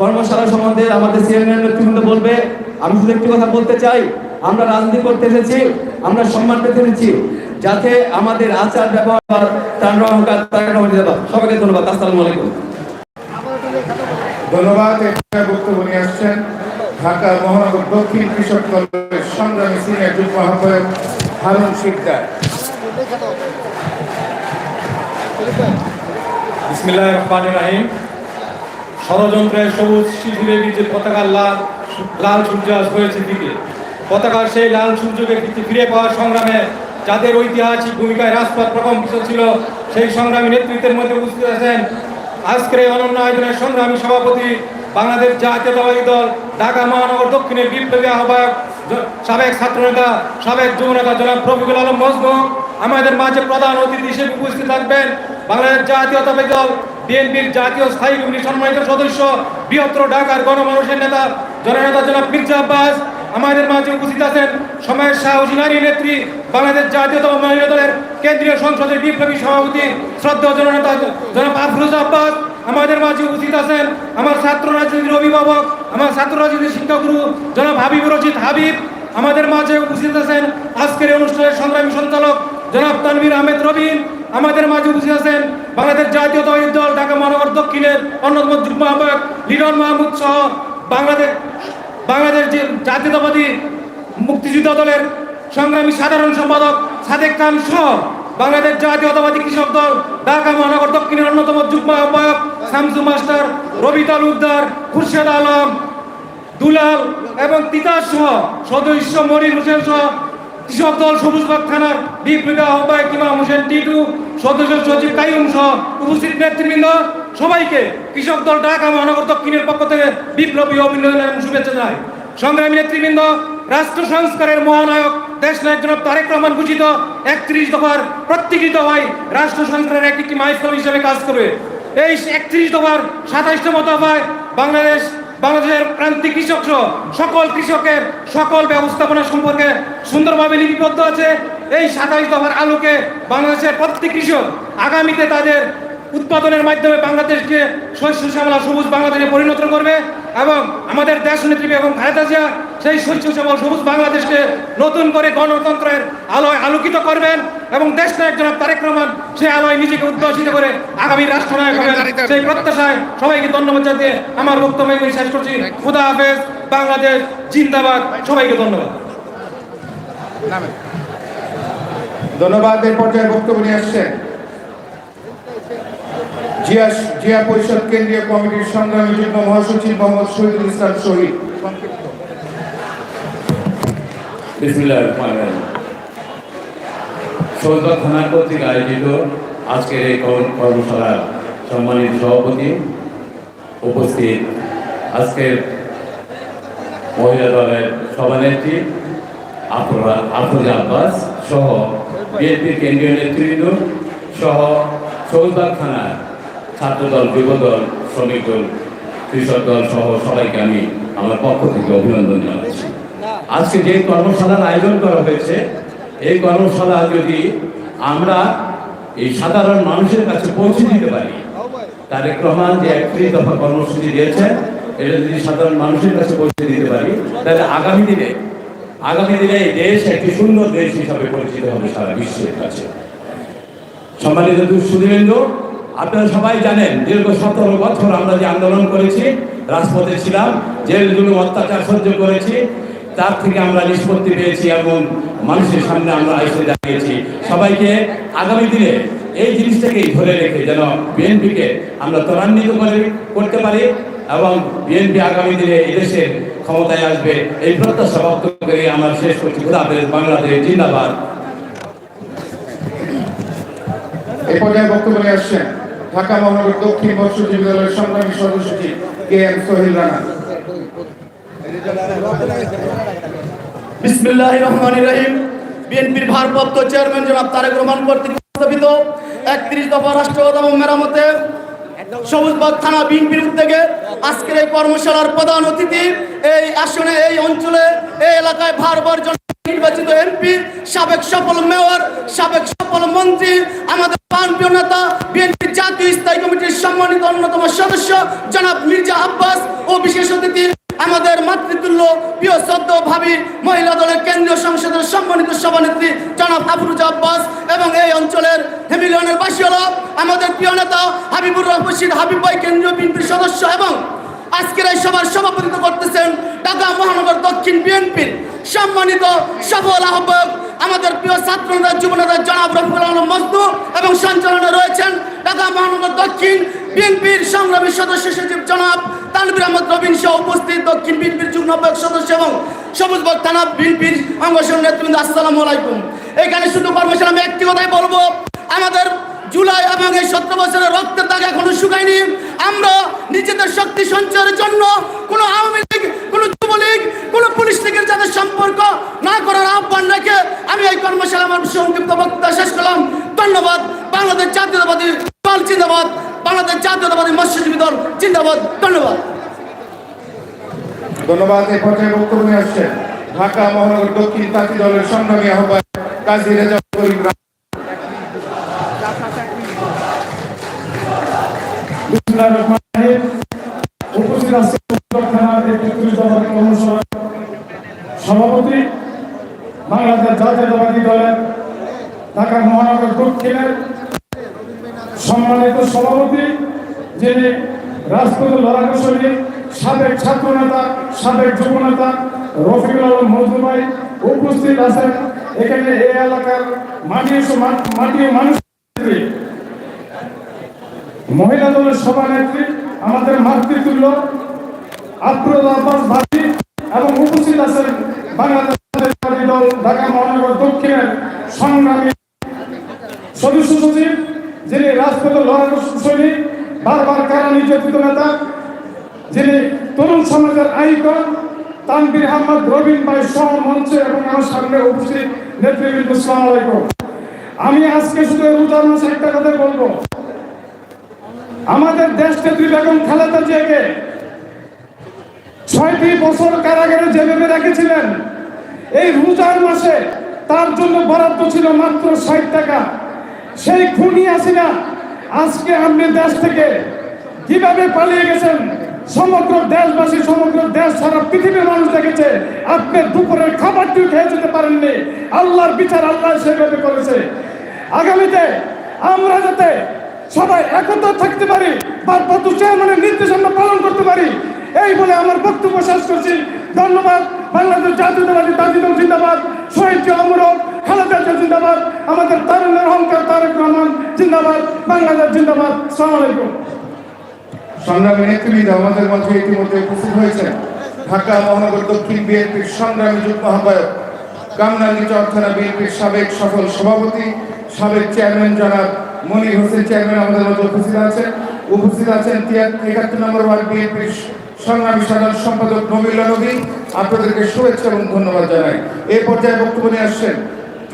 কর্মশালা সম্বন্ধে আমাদের সিএনএন নেতৃবৃন্দ বলবে আমি শুধু একটি কথা বলতে চাই আমরা রাজনীতি করতে এসেছি আমরা সম্মান পেতে এসেছি যাতে আমাদের আচার ব্যবহার তার অহংকার সবাইকে ধন্যবাদ আসসালামু আলাইকুম। ধন্যবাদ এখানে বক্তব্য নিয়ে আসছেন ঢাকা মহানগর দক্ষিণ কৃষক দলের সংগ্রামী সিনিয়র যুগ্ম আহ্বায়ক হারুন শিকদার। বিসমিল্লাহ রহমান রাহিম। ষড়যন্ত্রের সবুজ শিশিরে বীজের পতাকার লাল লাল সূর্য হয়েছে দিকে। পতাকার সেই লাল সূর্যকে ফিরে- পাওয়ার সংগ্রামে যাদের ঐতিহাসিক ভূমিকায় রাজপথ প্রথম প্রকম্পিত ছিল, সেই সংগ্রামী নেতৃত্বের মধ্যে উপস্থিত আছেন আজকের এই অনন্য আয়োজনের সংগ্রামী সভাপতি বাংলাদেশ জাতীয়তাবাদী দল, ঢাকা মহানগর দক্ষিণের বিপ্লবী আহ্বায়ক সাবেক ছাত্রনেতা, সাবেক যুবনেতা জনাব রফিকুল আলম মজনু। আমাদের মাঝে প্রধান অতিথি হিসেবে উপস্থিত থাকবেন বাংলাদেশ জাতীয়তাবাদী দল বিএনপির জাতীয় স্থায়ী কমিটির সম্মানিত সদস্য, বৃহত্তর ঢাকার গণমানুষের নেতা, জননেতা জনাব মির্জা আব্বাস, আমাদের মাঝে উপস্থিত আছেন সময়ের সাহসী নারী নেত্রী, বাংলাদেশ জাতীয়তা মহিলা দলের কেন্দ্রীয় সংসদের বিপ্লবী সভাপতি শ্রদ্ধা জননেতা জনাব আফরোজ আব্বাস, আমাদের মাঝে উপস্থিত আছেন আমার ছাত্র রাজনীতির অভিভাবক, আমার ছাত্র রাজনীতির শিক্ষাগুরু জনাব হাবিবুর রশিদ হাবিব, আমাদের মাঝে উপস্থিত আছেন আজকের অনুষ্ঠানের সংগ্রামী সঞ্চালক জনাব তানভীর আহমেদ রবিন আমাদের মাঝে উপস্থিত আছেন বাংলাদেশ জাতীয়তাবাদী দল, ঢাকা মহানগর দক্ষিণের অন্যতম যুগ্ম আহ্বায়ক লিডন মাহমুদ সহ বাংলাদেশ বাংলাদেশ যে জাতীয়তাবাদী মুক্তিযুদ্ধ দলের সংগ্রামী সাধারণ সম্পাদক সাদেক খান সহ বাংলাদেশ জাতীয়তাবাদী কৃষক দল, ঢাকা মহানগর দক্ষিণের অন্যতম যুগ্ম আহ্বায়ক শামসু মাস্টার রবি তালুকদার খুরশেদ আলম, দুলাল এবং তিতাস সহ সদস্য মনির হোসেন সহ কৃষক দল সবুজবাগ থানার বিপ্লবী আহ্বায়ক ইমাম হোসেন টিটু, সদস্য সচিব কাইম সহ উপস্থিত নেতৃবৃন্দ, সবাইকে কৃষক দল ঢাকা মহানগর দক্ষিণের পক্ষ থেকে বিপ্লবী অভিনন্দন এবং শুভেচ্ছা জানাই। সংগ্রামী নেতৃবৃন্দ, রাষ্ট্র সংস্কারের মহানায়ক দেশ নায়ক জনাব তারেক রহমান ঘোষিত একত্রিশ দফার প্রত্যেকটি দফায় রাষ্ট্র সংস্কারের একটি মাইলফলক হিসেবে কাজ করবে। এই একত্রিশ দফার সাতাইশতম দফায় বাংলাদেশ বাংলাদেশের প্রান্তিক কৃষক সহ সকল কৃষকের সকল ব্যবস্থাপনা সম্পর্কে সুন্দরভাবে লিপিবদ্ধ আছে। এই সাতাশ দফার আলোকে বাংলাদেশের প্রত্যেক কৃষক আগামীতে তাদের উৎপাদনের মাধ্যমে বাংলাদেশকে শস্য, শ্যামলা, সবুজ বাংলাদেশে পরিণত করবে এবং আমাদের দেশ নেত্রী এবং খালেদা জিয়া সেই শস্য, শ্যামল, সবুজ বাংলাদেশকে নতুন করে গণতন্ত্রের আলোয় আলোকিত করবেন। এবং দেশ নায়ক জনাব তারেক রহমান সেই আলোয় নিজেকে উদ্ভাসিত করে আগামী রাষ্ট্রনায়ক হবেন সেই প্রত্যাশায় সবাইকে ধন্যবাদ জানিয়ে আমার বক্তব্য শেষ করছি। খুদা হাফেজ বাংলাদেশ জিন্দাবাদ সবাইকে ধন্যবাদ। ধন্যবাদ এই পর্যায়ে বক্তব্য নিয়ে আসছেন জিয়া জিয়া পরিষদ কেন্দ্রীয় কমিটির সংগ্রামী যুগ্ম মহাসচিব মোহাম্মদ শহীদুল ইসলাম শহীদ। বিসমিল্লাহির রহমানির রহিম। সৌদা থানা কর্তৃক আয়োজিত আজকের এই কর্ম- কর্মশালার সম্মানিত সভাপতি উপস্থিত আজকের মহিলা দলের সভানেত্রী আফরা আফরোজা আব্বাস সহ বিএনপির কেন্দ্রীয় নেতৃবৃন্দ সহ সৌদার থানার ছাত্রদল, যুবদল, শ্রমিক দল, কৃষক দল সহ সবাইকে আমি আমার পক্ষ থেকে অভিনন্দন জানাচ্ছি। আজকে যে কর্মশালার আয়োজন করা হয়েছে এই কর্মশালা যদি আমরা এই সাধারণ মানুষের কাছে পৌঁছে দিতে পারি, তারেক রহমান যে একত্রিশ দফা কর্মসূচি দিয়েছেন, এটা যদি সাধারণ মানুষের কাছে পৌঁছে দিতে পারি, তাহলে আগামী দিনে আগামী দিনে এই দেশ একটি সুন্দর দেশ হিসাবে পরিচিত হবে সারা বিশ্বের কাছে। সম্মানিত সুদীবেন্দ্র আপনারা সবাই জানেন, দীর্ঘ সতেরো বছর আমরা যে আন্দোলন করেছি, রাজপথে ছিলাম, জেল জুলুম অত্যাচার সহ্য করেছি তার থেকে আমরা নিষ্পত্তি পেয়েছি এবং মানুষের সামনে আমরা এসে দাঁড়িয়েছি। সবাইকে আগামী দিনে এই জিনিসটাকেই ধরে রেখে যেন বিএনপিকে আমরা ত্বরান্বিত করে করতে পারি এবং বিএনপি আগামী দিনে এদেশের ক্ষমতায় আসবে, এই প্রত্যাশা ব্যক্ত করে আমার শেষ করছি। খুদাফেজ বাংলাদেশ জিন্দাবাদ। এই পর্যায়ে বক্তব্য আসছেন ঢাকা মহানগর দক্ষিণ মৎস্যজীবী দলের সংগ্রামী সদস্য কে এম সোহেল রানা। এলাকায় নির্বাচিত এমপি, সাবেক সফল মেয়র, সাবেক সফল মন্ত্রী, আমাদের প্রাণপ্রিয় নেতা, বিএনপির জাতীয় স্থায়ী কমিটির সম্মানিত অন্যতম সদস্য জনাব মির্জা আব্বাস ও বিশেষ অতিথি আমাদের মাতৃতুল্য প্রিয় সদ্য ভাবি মহিলা দলের কেন্দ্রীয় সংসদের সম্মানিত সভানেত্রী জনাব আফরুজা আব্বাস এবং এই অঞ্চলের হেমিলিয়নের বাসী হল আমাদের প্রিয় নেতা হাবিবুর রহমান হাবিব ভাই কেন্দ্রীয় বিএনপির সদস্য এবং আজকের এই সভার সভাপতিত্ব করতেছেন ঢাকা মহানগর দক্ষিণ বিএনপির সম্মানিত সফল আহ্বায়ক আমাদের প্রিয় ছাত্র নেতা জনাব রফিকুল আলম মজদু এবং সঞ্চালনে রয়েছেন ঢাকা মহানগর দক্ষিণ বিএনপির সংগ্রামী সদস্য সচিব জনাব তানবির আহমদ রবিন সহ উপস্থিত দক্ষিণ বিএনপির যুগ্ম সদস্য এবং সবুজবাগ থানা বিএনপির অঙ্গসর নেতৃবৃন্দ, আসসালামু আলাইকুম। এখানে শুধু কর্মশালা, আমি একটি কথাই বলব, আমাদের জুলাই এবং এই সতেরো বছরের রক্তের দাগ এখনও শুকায়নি। আমরা নিজেদের শক্তি সঞ্চয়ের জন্য কোনো আওয়ামী লীগ কোনো যুবলীগ কোনো পুলিশ লীগের যাদের সম্পর্ক না করার আহ্বান রেখে আমি এই কর্মশালা আমার সংক্ষিপ্ত বক্তব্য শেষ করলাম ধন্যবাদ বাংলাদেশ জাতীয়তাবাদী দল জিন্দাবাদ বাংলাদেশ জাতীয়তাবাদী মৎস্যজীবী দল জিন্দাবাদ ধন্যবাদ ধন্যবাদ, এই পর্যায়ে বক্তব্য নিয়ে আসছেন ঢাকা মহানগর দক্ষিণ তাঁতি দলের সংগ্রামী আহ্বায়ক কাজী রেজা করিম সভাপতি, বাংলাদেশ জাতীয়তাবাদী দলের ঢাকা মহানগর দক্ষিণের সম্মানিত সভাপতি, যিনি রাজপথ লড়াকু শরীর সাবেক ছাত্র নেতা সাবেক যুব নেতা রফিকুল আলম মজদুর ভাই উপস্থিত আছেন। এখানে এই এলাকার মাটি মানুষ মহিলা দলের সভানেত্রী আমাদের মাতৃতুল্য আফরোজ আব্বাস ভাবি এবং উপস্থিত আছেন বাংলাদেশ দল ঢাকা মহানগর দক্ষিণের সংগ্রামী সদস্য সচিব, যিনি রাজপথে লড়াকু সৈনিক, বারবার কারা নির্যাতিত নেতা যিনি তরুণ সমাজের আইকন তানবির আহমদ, রবিন ভাই সহ মঞ্চে এবং আমার সামনে উপস্থিত নেতৃবৃন্দ, সালাম আমি আজকে শুধু রোজার মাসে একটা কথা বলব। আমাদের দেশ নেত্রী বেগম খালেদা জিয়াকে ছয়টি বছর কারাগারে যেভাবে রেখেছিলেন। এই রোজার মাসে তার জন্য বরাদ্দ ছিল মাত্র ষাট টাকা। সেই খুনি আসিনা আজকে আপনি দেশ থেকে কীভাবে পালিয়ে গেছেন? সমগ্র দেশবাসী, সমগ্র দেশ সারা পৃথিবীর মানুষ দেখেছে, আপনি দুপুরের খাবারটিও খেয়ে যেতে পারেননি। আল্লাহর বিচার আল্লাহ সেভাবে করেছে। আগামীতে আমরা যাতে সবাই একত্র থাকতে পারি, বা ভারপ্রাপ্ত চেয়ারম্যানের নির্দেশ আমরা পালন করতে পারি, এই বলে আমার বক্তব্য শেষ করছি। ধন্যবাদ। বাংলাদেশ জাতীয়তাবাদী তাজিদ জিন্দাবাদ শহীদ অমরক, খালেদা জিন্দাবাদ। আমাদের তারুণের অহংকার তারেক রহমান জিন্দাবাদ। বাংলাদেশ জিন্দাবাদ। সালাম আলাইকুম। সংগ্রামী নেতৃবৃন্দ আমাদের মধ্যে ইতিমধ্যে উপস্থিত হয়েছেন। ঢাকা মহানগর দক্ষিণ বিএনপির সংগ্রামী যুগ্ম আহ্বায়ক কামনালী চরথানা বিএনপির সাবেক সফল সভাপতি, সাবেক চেয়ারম্যান জনাব মনির হোসেন চেয়ারম্যান আমাদের মধ্যে উপস্থিত আছেন। উপস্থিত আছেন একাত্তর নম্বর ওয়ার্ড বিএনপির সংগ্রামী সাধারণ সম্পাদক নবীল্লা নবী আপনাদেরকে শুভেচ্ছা এবং ধন্যবাদ জানাই। এ পর্যায়ে বক্তব্য নিয়ে আসছেন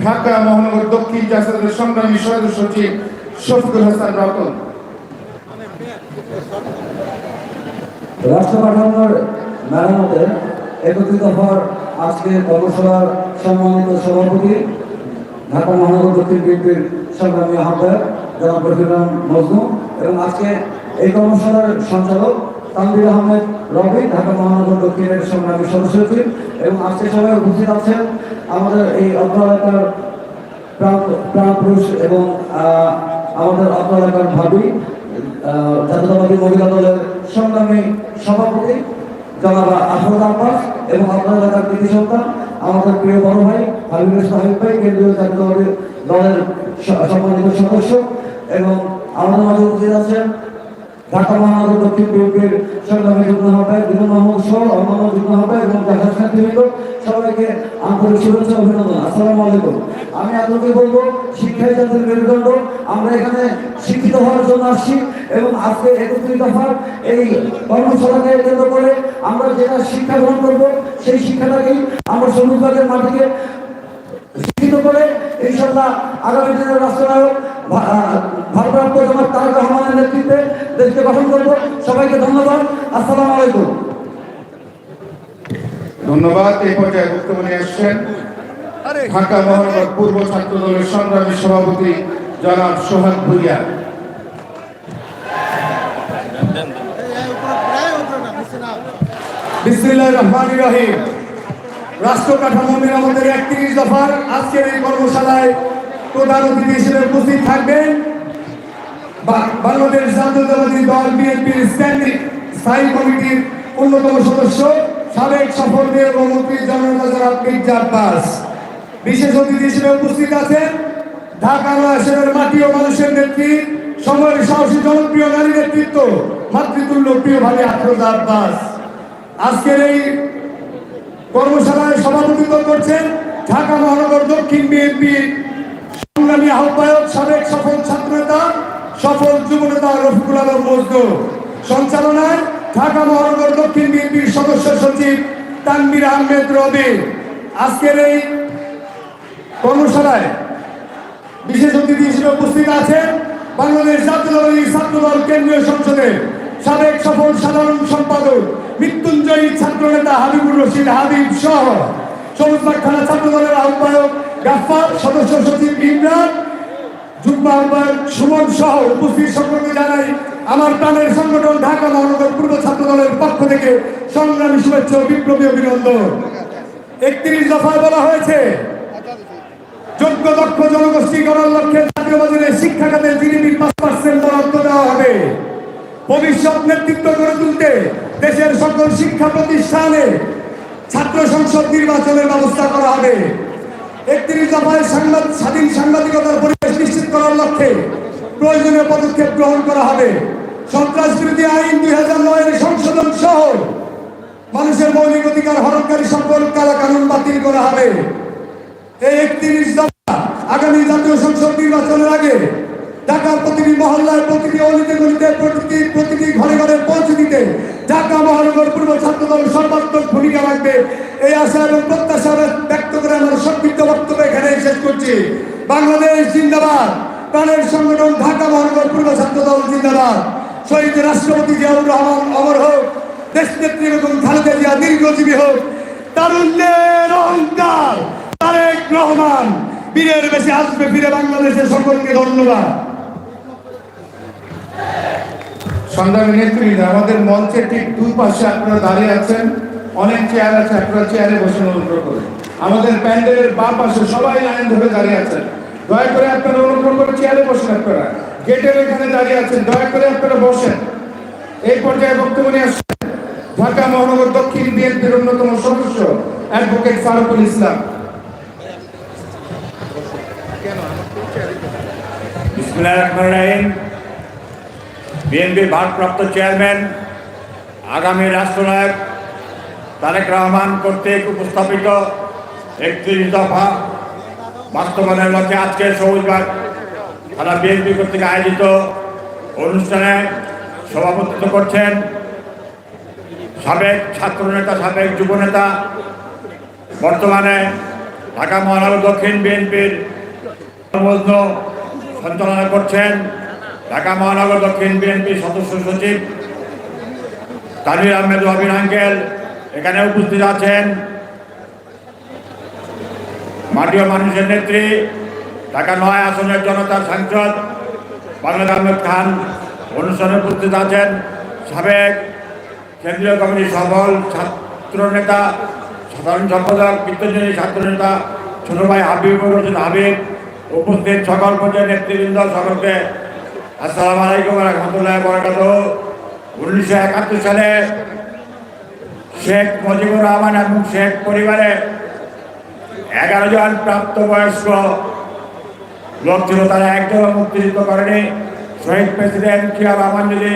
ঢাকা মহানগর দক্ষিণ জাসদের সংগ্রামী সদস্য সচিব শফিকুল হাসান রতন। রাষ্ট্র কাঠামোর মেরামতে একত্রিত হওয়ার আজকে কর্মশালার সম্মানিত সভাপতি, ঢাকা মহানগর দক্ষিণ বিএনপির আহ্বায়ক জনাব রফিকুল মজনু এবং আজকে এই কর্মশালার সঞ্চালক তানবির আহমেদ রবি, ঢাকা মহানগর দক্ষিণের সংগ্রামী সদস্য এবং আজকে সবাই উপস্থিত আছেন আমাদের এই অত্র প্রাণ প্রাণ পুরুষ এবং আমাদের অত্র ভাবি জাতীয়তাবাদী মহিলা দলের সংগ্রামী সভাপতি জনাব আফরোজ আব্বাস এবং আপনার এলাকার কৃতি সন্তান, আমাদের প্রিয় বড় ভাই হাবিবুল সাহেব ভাই, কেন্দ্রীয় জাতীয়তাবাদী দলের সম্মানিত সদস্য এবং আমাদের মাঝে উপস্থিত আছেন ঢাকা মহানগর দক্ষিণ বিএনপির সংগ্রামী মোহাম্মদ সহ অন্যান্য এবং সবাইকে আন্তরিক শুভেচ্ছা অভিনন্দন। আসসালামু আলাইকুম। আমি আপনাকে বলব শিক্ষাই জাতির মেরুদণ্ড। আমরা এখানে শিক্ষিত হওয়ার জন্য আসছি এবং আজকে একত্রিত হওয়ার এই কর্মশালাকে কেন্দ্র করে আমরা যেটা শিক্ষা গ্রহণ করব, সেই শিক্ষাটাকেই আমরা সবুজবাগের মাটিকে শিক্ষিত করে ইনশাল্লাহ আগামী দিনের রাষ্ট্রনায়ক ভারপ্রাপ্ত তারেক রহমানের নেতৃত্বে দেশকে গঠন করব। সবাইকে ধন্যবাদ। আসসালামু আলাইকুম। ধন্যবাদ। এই পর্যায়ে বক্তব্য নিয়ে আসছেন ঢাকা মহানগর পূর্ব ছাত্র দলের সংগ্রামী সভাপতি জনাব সোহাগ ভুইয়া। বিসমিল্লাহ রহমান রহিম। রাষ্ট্র কাঠামো মেরামতের একত্রিশ দফার আজকের এই কর্মশালায় প্রধান অতিথি হিসেবে উপস্থিত থাকবেন। বাংলাদেশ জাতীয়তাবাদী দল বিএনপির স্ট্যান্ডিং স্থায়ী কমিটির অন্যতম সদস্য, সাবেক ও মন্ত্রী আব্বাস। বিশেষ অতিথি হিসেবে উপস্থিত আছেন ঢাকা নয়াসের মাটি ও মানুষের নেত্রী, সময়ের সাহসী জনপ্রিয় নারী নেতৃত্ব, মাতৃতুল্য প্রিয় ভাবি আফরোজা আব্বাস। আজকের এই কর্মশালায় সভাপতিত্ব করছেন ঢাকা মহানগর দক্ষিণ বিএনপির সংগ্রামী আহ্বায়ক সাবেক সফল ছাত্রনেতা, সফল যুবনেতা রফিকুল আলম মজদুর। সঞ্চালনায় ঢাকা মহানগর দক্ষিণ বিএনপির সদস্য সচিব তানবির আহমেদ রবি। আজকের এই কর্মশালায় বিশেষ অতিথি হিসেবে উপস্থিত আছেন বাংলাদেশ জাতীয়তাবাদী ছাত্রদল কেন্দ্রীয় সংসদের সাবেক সফল সাধারণ সম্পাদক, মৃত্যুঞ্জয়ী ছাত্রনেতা হাবিবুর রশিদ হাবিব সহ সবুজবাগ থানা ছাত্রদলের আহ্বায়ক গাফার সদস্য সচিব ইমরান, যুগ্ম আহ্বায়ক সুমন সহ উপস্থিত সকলকে জানাই আমার প্রাণের সংগঠন ঢাকা মহানগর পূর্ব ছাত্র দলের পক্ষ থেকে সংগ্রামী শুভেচ্ছা বিপ্লবী অভিনন্দন। একত্রিশ দফায় বলা হয়েছে, যোগ্য দক্ষ জনগোষ্ঠী গড়ার লক্ষ্যে জাতীয় বাজারে শিক্ষা খাতে জিডিপির পাঁচ পার্সেন্ট বরাদ্দ দেওয়া হবে। ভবিষ্যৎ নেতৃত্ব গড়ে তুলতে দেশের সকল শিক্ষা প্রতিষ্ঠানে ছাত্র সংসদ নির্বাচনের ব্যবস্থা করা হবে। একত্রিশ দফায় সাংবাদ, স্বাধীন সাংবাদিকতার পরিবেশ নিশ্চিত করার লক্ষ্যে প্রয়োজনীয় পদক্ষেপ গ্রহণ করা হবে। সন্ত্রাস বিরোধী আইন দুই হাজার নয়ের সংশোধন সহ মানুষের মৌলিক অধিকার হরণকারী সকল কালা কানুন বাতিল করা হবে। এই একত্রিশ দফা আগামী জাতীয় সংসদ নির্বাচনের আগে ঢাকার প্রতিটি মহল্লায়, প্রতিটি অলিতে গলিতে, প্রতিটি প্রতিটি ঘরে ঘরে পৌঁছে দিতে ঢাকা মহানগর পূর্ব ছাত্র দল সর্বাত্মক ভূমিকা রাখবে। এই আশা এবং প্রত্যাশা ব্যক্ত করে আমার সংক্ষিপ্ত বক্তব্য এখানে শেষ করছি। বাংলাদেশ জিন্দাবাদ। প্রাণের সংগঠন ঢাকা মহানগর পূর্ব ছাত্র দল জিন্দাবাদ। শহীদ রাষ্ট্রপতি জিয়াউর রহমান অমর হোক দেশ নেত্রী এবং খালেদা জিয়া দীর্ঘজীবী হোক, তারুণ্যের অহংকার তারেক রহমান, বীরের বেশি আসবে ফিরে বাংলাদেশের সকলকে ধন্যবাদ। সংগ্রামী নেতৃবৃন্দ আমাদের মঞ্চের ঠিক দুই পাশে আপনারা দাঁড়িয়ে আছেন। অনেক চেয়ার আছে, আপনারা চেয়ারে বসে অনুগ্রহ করে। আমাদের প্যান্ডেলের বা পাশে সবাই লাইন ধরে দাঁড়িয়ে আছেন। দয়া করে আপনারা অনুগ্রহ করে চেয়ারে বসেন আপনারা। গেটের এখানে দাঁড়িয়ে আছেন। দয়া করে আপনারা বসেন। এই পর্যায়ে বক্তব্য নিয়ে আসছেন ঢাকা মহানগর দক্ষিণ বিএনপির অন্যতম সদস্য অ্যাডভোকেট ফারুকুল ইসলাম। বিসমুল্লাহ রহমান রাহিম। বিএনপির ভারপ্রাপ্ত চেয়ারম্যান, আগামী রাষ্ট্রনায়ক তারেক রহমান কর্তৃক উপস্থাপিত একত্রিশ দফা বাস্তবায়নের লক্ষ্যে আজকে সবুজবাগ থানা বিএনপি কর্তৃক আয়োজিত অনুষ্ঠানে সভাপতিত্ব করছেন সাবেক ছাত্রনেতা, সাবেক যুবনেতা, বর্তমানে ঢাকা মহানগর দক্ষিণ বিএনপির সঞ্চালনা করছেন ঢাকা মহানগর দক্ষিণ বিএনপি সদস্য সচিব তানভীর আহমেদ রবিন আঙ্কেল এখানে উপস্থিত আছেন। মাটিও মানুষের নেত্রী, ঢাকা নয় আসনের জনতার সাংসদ বাংলা আহমেদ খান অনুষ্ঠানে উপস্থিত আছেন। সাবেক কেন্দ্রীয় কমিটির সফল ছাত্র নেতা, সাধারণ সম্পাদক বিত্তজনী ছাত্র নেতা ছোট ভাই রশিদ হাবিব, উপস্থিত সকল পর্যায়ের নেতৃবৃন্দ, সকলকে আসসালামু আলাইকুম রহমতুল্লাহ বরকাত উনিশশো একাত্তর সালে শেখ মুজিবুর রহমান এবং শেখ পরিবারে এগারো জন প্রাপ্তবয়স্ক লোক ছিল। তারা একজন মুক্তিযুদ্ধ করেনি। শহীদ প্রেসিডেন্ট জিয়া রহমান যদি